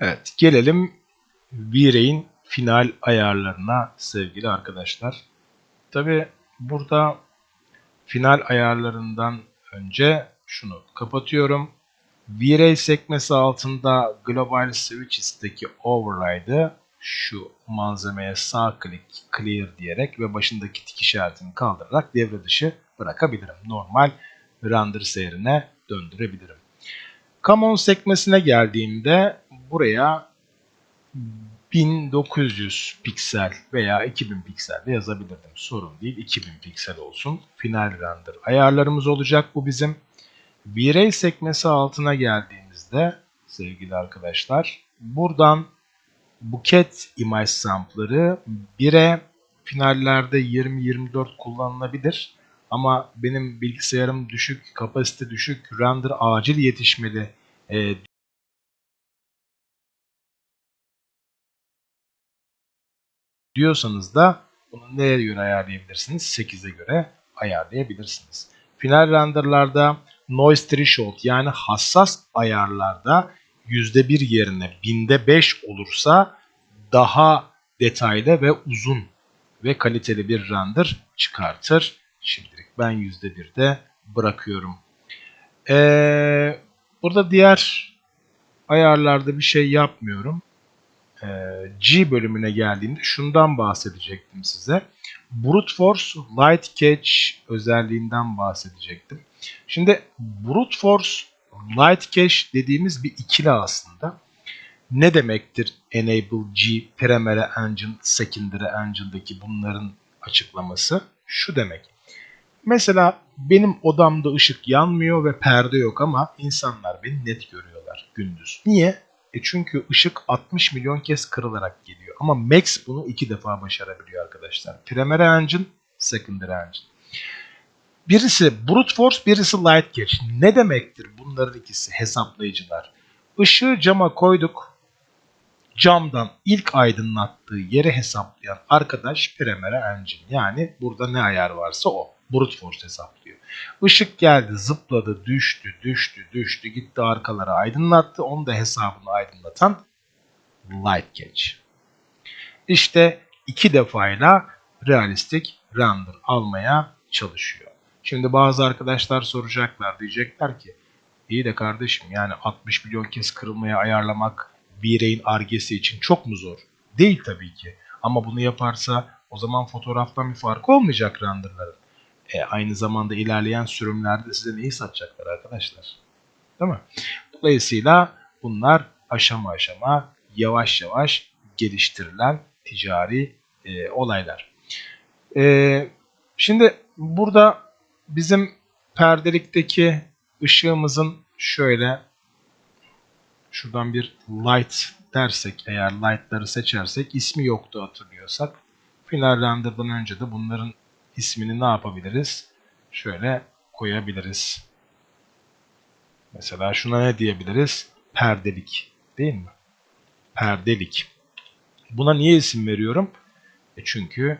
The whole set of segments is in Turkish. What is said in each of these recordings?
Evet, gelelim V-Ray'in final ayarlarına sevgili arkadaşlar. Tabi burada final ayarlarından önce şunu kapatıyorum. V-Ray sekmesi altında Global Switches'teki Override'ı şu malzemeye sağ klik clear diyerek ve başındaki tik işaretini kaldırarak devre dışı bırakabilirim. Normal render seyrine döndürebilirim. Common sekmesine geldiğimde buraya 1900 piksel veya 2000 piksel de yazabilirdim. Sorun değil. 2000 piksel olsun. Final render ayarlarımız olacak bu bizim. V-Ray sekmesi altına geldiğimizde sevgili arkadaşlar buradan buket imaj sampları 1'e finallerde 20-24 kullanılabilir. Ama benim bilgisayarım düşük, kapasite düşük, render acil yetişmeli e, diyorsanız da bunu neye göre ayarlayabilirsiniz? 8'e göre ayarlayabilirsiniz. Final renderlarda noise threshold yani hassas ayarlarda %1 yerine binde 5 olursa daha detaylı ve uzun ve kaliteli bir render çıkartır. Şimdilik ben %1'de bırakıyorum. Ee, burada diğer ayarlarda bir şey yapmıyorum. Ee, G bölümüne geldiğimde şundan bahsedecektim size. Brute Force Light Catch özelliğinden bahsedecektim. Şimdi Brute Force Light Cache dediğimiz bir ikili aslında. Ne demektir Enable G, Primary Engine, Secondary Engine'daki bunların açıklaması? Şu demek. Mesela benim odamda ışık yanmıyor ve perde yok ama insanlar beni net görüyorlar gündüz. Niye? E çünkü ışık 60 milyon kez kırılarak geliyor. Ama Max bunu iki defa başarabiliyor arkadaşlar. Primary Engine, Secondary Engine. Birisi Brute Force, birisi Light Catch. Ne demektir bunların ikisi hesaplayıcılar? Işığı cama koyduk. Camdan ilk aydınlattığı yeri hesaplayan arkadaş Primary Engine. Yani burada ne ayar varsa o. Brute Force hesaplıyor. Işık geldi, zıpladı, düştü, düştü, düştü, gitti arkalara aydınlattı. Onu da hesabını aydınlatan Light Catch. İşte iki defayla realistik render almaya çalışıyor. Şimdi bazı arkadaşlar soracaklar diyecekler ki iyi de kardeşim yani 60 milyon kez kırılmaya ayarlamak V-Ray'in argesi için çok mu zor? Değil tabii ki. Ama bunu yaparsa o zaman fotoğraftan bir farkı olmayacak renderların. E, aynı zamanda ilerleyen sürümlerde size neyi satacaklar arkadaşlar? Değil mi? Dolayısıyla bunlar aşama aşama yavaş yavaş geliştirilen ticari e, olaylar. E, şimdi burada bizim perdelikteki ışığımızın şöyle şuradan bir light dersek eğer light'ları seçersek ismi yoktu hatırlıyorsak. Final render'dan önce de bunların ismini ne yapabiliriz? Şöyle koyabiliriz. Mesela şuna ne diyebiliriz? Perdelik değil mi? Perdelik. Buna niye isim veriyorum? E çünkü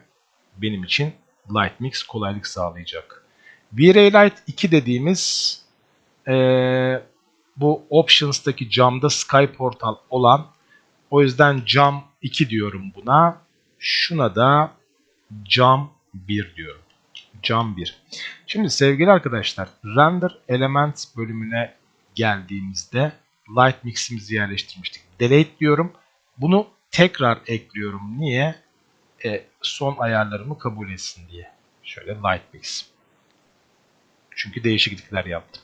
benim için Light Mix kolaylık sağlayacak. V-Ray Light 2 dediğimiz ee, bu Options'taki camda Sky Portal olan o yüzden cam 2 diyorum buna. Şuna da cam 1 diyorum. Cam 1. Şimdi sevgili arkadaşlar Render Elements bölümüne geldiğimizde Light Mix'imizi yerleştirmiştik. Delete diyorum. Bunu tekrar ekliyorum. Niye? E, son ayarlarımı kabul etsin diye. Şöyle Light Mix. Çünkü değişiklikler yaptım.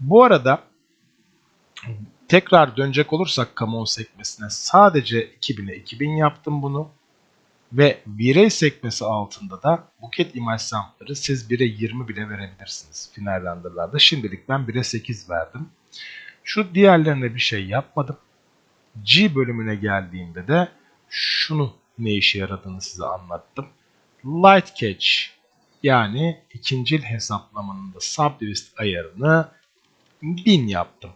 Bu arada tekrar dönecek olursak Common sekmesine sadece 2000'e 2000 yaptım bunu. Ve birey sekmesi altında da buket imaj sampları siz 1'e 20 bile verebilirsiniz final renderlarda. Şimdilik ben 1'e 8 verdim. Şu diğerlerine bir şey yapmadım. G bölümüne geldiğimde de şunu ne işe yaradığını size anlattım. Light Catch yani ikincil hesaplamanın da subdivist ayarını 1000 yaptım.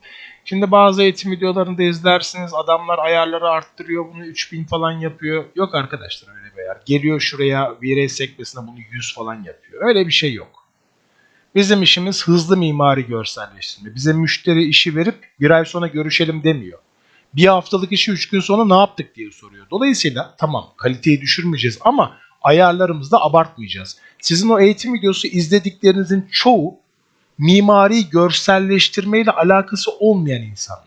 Şimdi bazı eğitim videolarında izlersiniz adamlar ayarları arttırıyor bunu 3000 falan yapıyor. Yok arkadaşlar öyle bir ayar. Geliyor şuraya V-Ray sekmesine bunu 100 falan yapıyor. Öyle bir şey yok. Bizim işimiz hızlı mimari görselleştirme. Bize müşteri işi verip bir ay sonra görüşelim demiyor. Bir haftalık işi 3 gün sonra ne yaptık diye soruyor. Dolayısıyla tamam kaliteyi düşürmeyeceğiz ama ayarlarımızda abartmayacağız. Sizin o eğitim videosu izlediklerinizin çoğu mimari görselleştirmeyle alakası olmayan insanlar.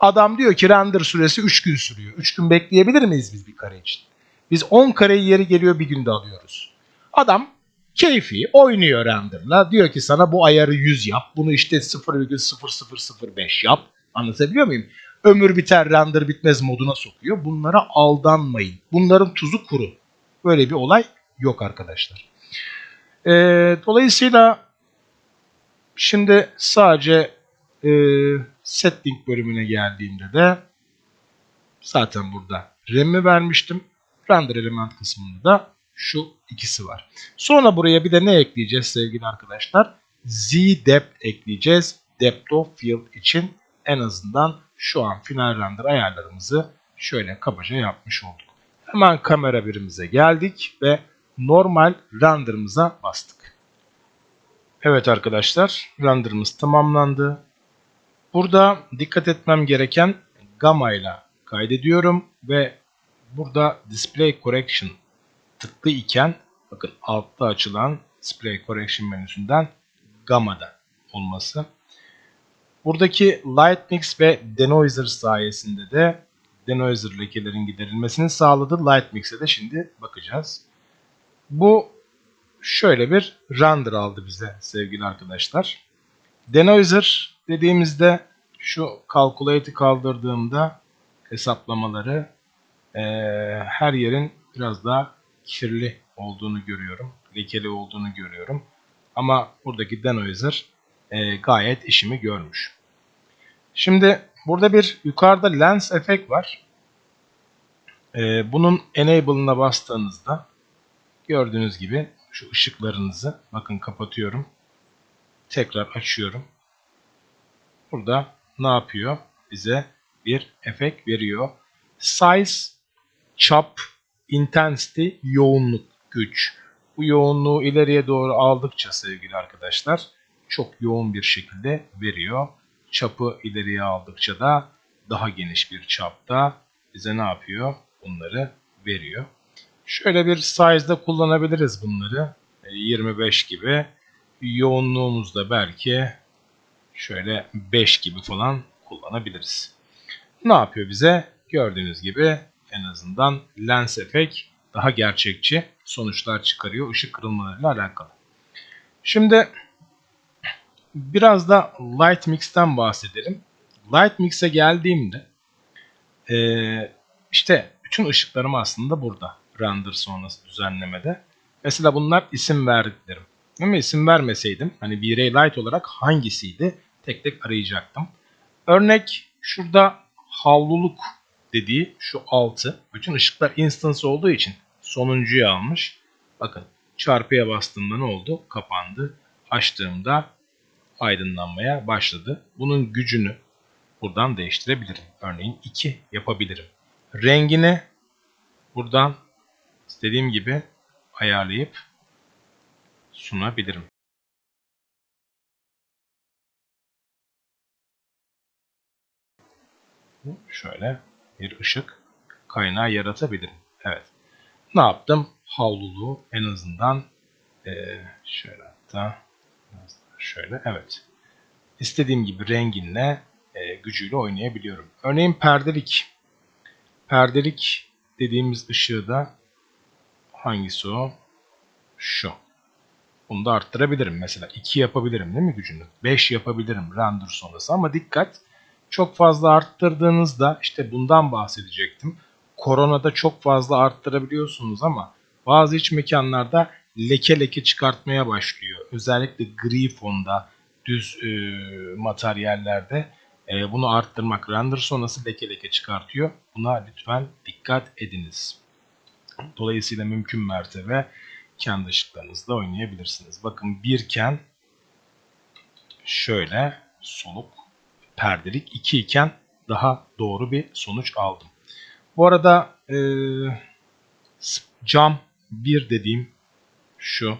Adam diyor ki render süresi 3 gün sürüyor. 3 gün bekleyebilir miyiz biz bir kare için? Biz 10 kareyi yeri geliyor bir günde alıyoruz. Adam keyfi oynuyor renderla. Diyor ki sana bu ayarı 100 yap. Bunu işte 0,0005 yap. Anlatabiliyor muyum? Ömür biter render bitmez moduna sokuyor. Bunlara aldanmayın. Bunların tuzu kuru. Böyle bir olay yok arkadaşlar. Ee, dolayısıyla şimdi sadece e, setting bölümüne geldiğimde de zaten burada RAM'i vermiştim. Render element kısmında da şu ikisi var. Sonra buraya bir de ne ekleyeceğiz sevgili arkadaşlar? Z-Depth ekleyeceğiz. Depth of Field için en azından şu an final render ayarlarımızı şöyle kabaca yapmış olduk. Hemen kamera birimize geldik ve normal renderımıza bastık. Evet arkadaşlar renderımız tamamlandı. Burada dikkat etmem gereken gamma ile kaydediyorum ve burada display correction tıklı iken bakın altta açılan display correction menüsünden gamma'da olması. Buradaki light mix ve denoiser sayesinde de denoiser lekelerin giderilmesini sağladı. Light mix'e de şimdi bakacağız. Bu şöyle bir render aldı bize sevgili arkadaşlar. Denoiser dediğimizde şu calculate'i kaldırdığımda hesaplamaları e, her yerin biraz daha kirli olduğunu görüyorum. Lekeli olduğunu görüyorum. Ama buradaki denoiser e, gayet işimi görmüş. Şimdi burada bir yukarıda lens efekt var. E, bunun enable'ına bastığınızda gördüğünüz gibi şu ışıklarınızı bakın kapatıyorum. Tekrar açıyorum. Burada ne yapıyor? Bize bir efekt veriyor. Size, çap, intensity, yoğunluk, güç. Bu yoğunluğu ileriye doğru aldıkça sevgili arkadaşlar çok yoğun bir şekilde veriyor. Çapı ileriye aldıkça da daha geniş bir çapta bize ne yapıyor? Bunları veriyor. Şöyle bir size'da kullanabiliriz bunları. 25 gibi. Yoğunluğumuzda belki şöyle 5 gibi falan kullanabiliriz. Ne yapıyor bize? Gördüğünüz gibi en azından lens efekt daha gerçekçi sonuçlar çıkarıyor ışık kırılmalarıyla alakalı. Şimdi biraz da Light Mix'ten bahsedelim. Light Mix'e geldiğimde işte bütün ışıklarım aslında burada render sonrası düzenlemede. Mesela bunlar isim verdiklerim. Ama isim vermeseydim hani V-Ray Light olarak hangisiydi tek tek arayacaktım. Örnek şurada havluluk dediği şu 6. Bütün ışıklar instance olduğu için sonuncuyu almış. Bakın çarpıya bastığımda ne oldu? Kapandı. Açtığımda aydınlanmaya başladı. Bunun gücünü buradan değiştirebilirim. Örneğin 2 yapabilirim. Rengini buradan istediğim gibi ayarlayıp sunabilirim. Şöyle bir ışık kaynağı yaratabilirim. Evet. Ne yaptım? Havluluğu en azından e, şöyle hatta şöyle evet. İstediğim gibi renginle e, gücüyle oynayabiliyorum. Örneğin perdelik. Perdelik dediğimiz ışığı da hangisi o? Şu. Bunu da arttırabilirim. Mesela 2 yapabilirim değil mi gücünü? 5 yapabilirim render sonrası ama dikkat çok fazla arttırdığınızda işte bundan bahsedecektim. Koronada çok fazla arttırabiliyorsunuz ama bazı iç mekanlarda leke leke çıkartmaya başlıyor. Özellikle gri fonda, düz e, materyallerde e, bunu arttırmak render sonrası leke leke çıkartıyor. Buna lütfen dikkat ediniz. Dolayısıyla mümkün mertebe kendi ışıklarınızla oynayabilirsiniz. Bakın birken şöyle soluk perdelik 2 iken daha doğru bir sonuç aldım. Bu arada e, cam 1 dediğim şu.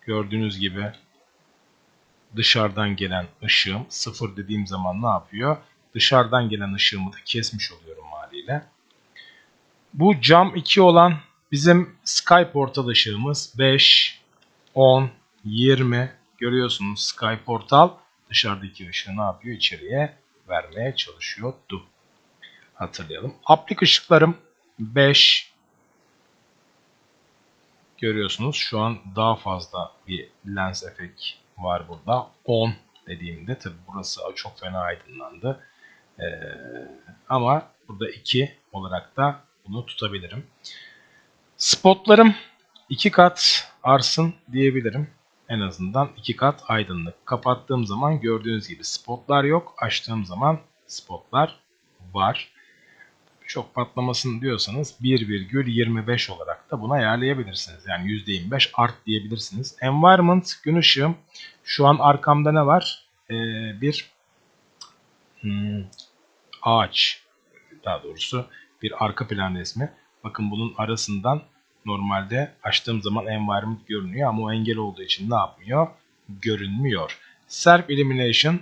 Gördüğünüz gibi dışarıdan gelen ışığım 0 dediğim zaman ne yapıyor? dışarıdan gelen ışığımı da kesmiş oluyorum haliyle. Bu cam 2 olan bizim Sky Portal ışığımız 5, 10, 20 görüyorsunuz Sky Portal dışarıdaki ışığı ne yapıyor? İçeriye vermeye çalışıyordu. Hatırlayalım. Aplik ışıklarım 5 görüyorsunuz. Şu an daha fazla bir lens efekt var burada. 10 dediğimde tabi burası çok fena aydınlandı. Ee, ama burada 2 olarak da bunu tutabilirim. Spotlarım 2 kat arsın diyebilirim. En azından 2 kat aydınlık. Kapattığım zaman gördüğünüz gibi spotlar yok. Açtığım zaman spotlar var. Çok patlamasın diyorsanız 1,25 olarak da buna ayarlayabilirsiniz. Yani %25 art diyebilirsiniz. Environment gün ışığım. Şu an arkamda ne var? Ee, bir hmm, ağaç daha doğrusu bir arka plan resmi. Bakın bunun arasından normalde açtığım zaman environment görünüyor ama o engel olduğu için ne yapmıyor? Görünmüyor. Self Illumination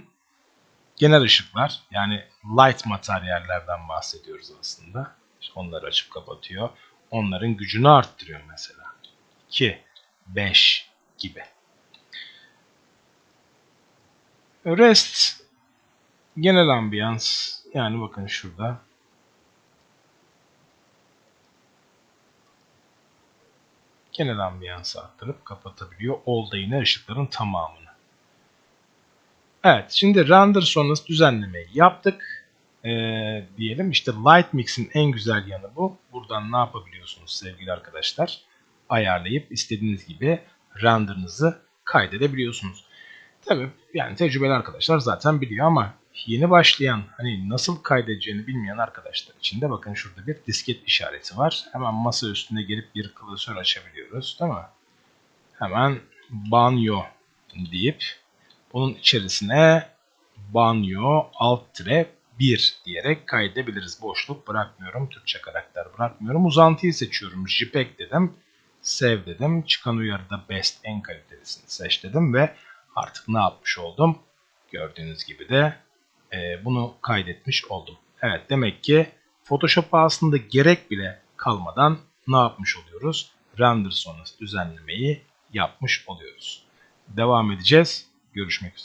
genel ışıklar yani light materyallerden bahsediyoruz aslında. İşte onları açıp kapatıyor. Onların gücünü arttırıyor mesela. 2, 5 gibi. Rest genel ambiyans yani bakın şurada genel ambiyansı arttırıp kapatabiliyor. Yine ışıkların tamamını. Evet şimdi render sonrası düzenlemeyi yaptık. Ee, diyelim işte Light Mix'in en güzel yanı bu. Buradan ne yapabiliyorsunuz sevgili arkadaşlar? Ayarlayıp istediğiniz gibi renderınızı kaydedebiliyorsunuz. Tabii yani tecrübeli arkadaşlar zaten biliyor ama yeni başlayan hani nasıl kaydedeceğini bilmeyen arkadaşlar için de bakın şurada bir disket işareti var. Hemen masa üstüne gelip bir klasör açabiliyoruz değil mi? Hemen banyo deyip bunun içerisine banyo alt tire 1 diyerek kaydedebiliriz. Boşluk bırakmıyorum. Türkçe karakter bırakmıyorum. Uzantıyı seçiyorum. JPEG dedim. Save dedim. Çıkan uyarıda best en kalitelisini seç dedim ve artık ne yapmış oldum? Gördüğünüz gibi de e, bunu kaydetmiş oldum. Evet demek ki Photoshop'a aslında gerek bile kalmadan ne yapmış oluyoruz? Render sonrası düzenlemeyi yapmış oluyoruz. Devam edeceğiz. Görüşmek üzere.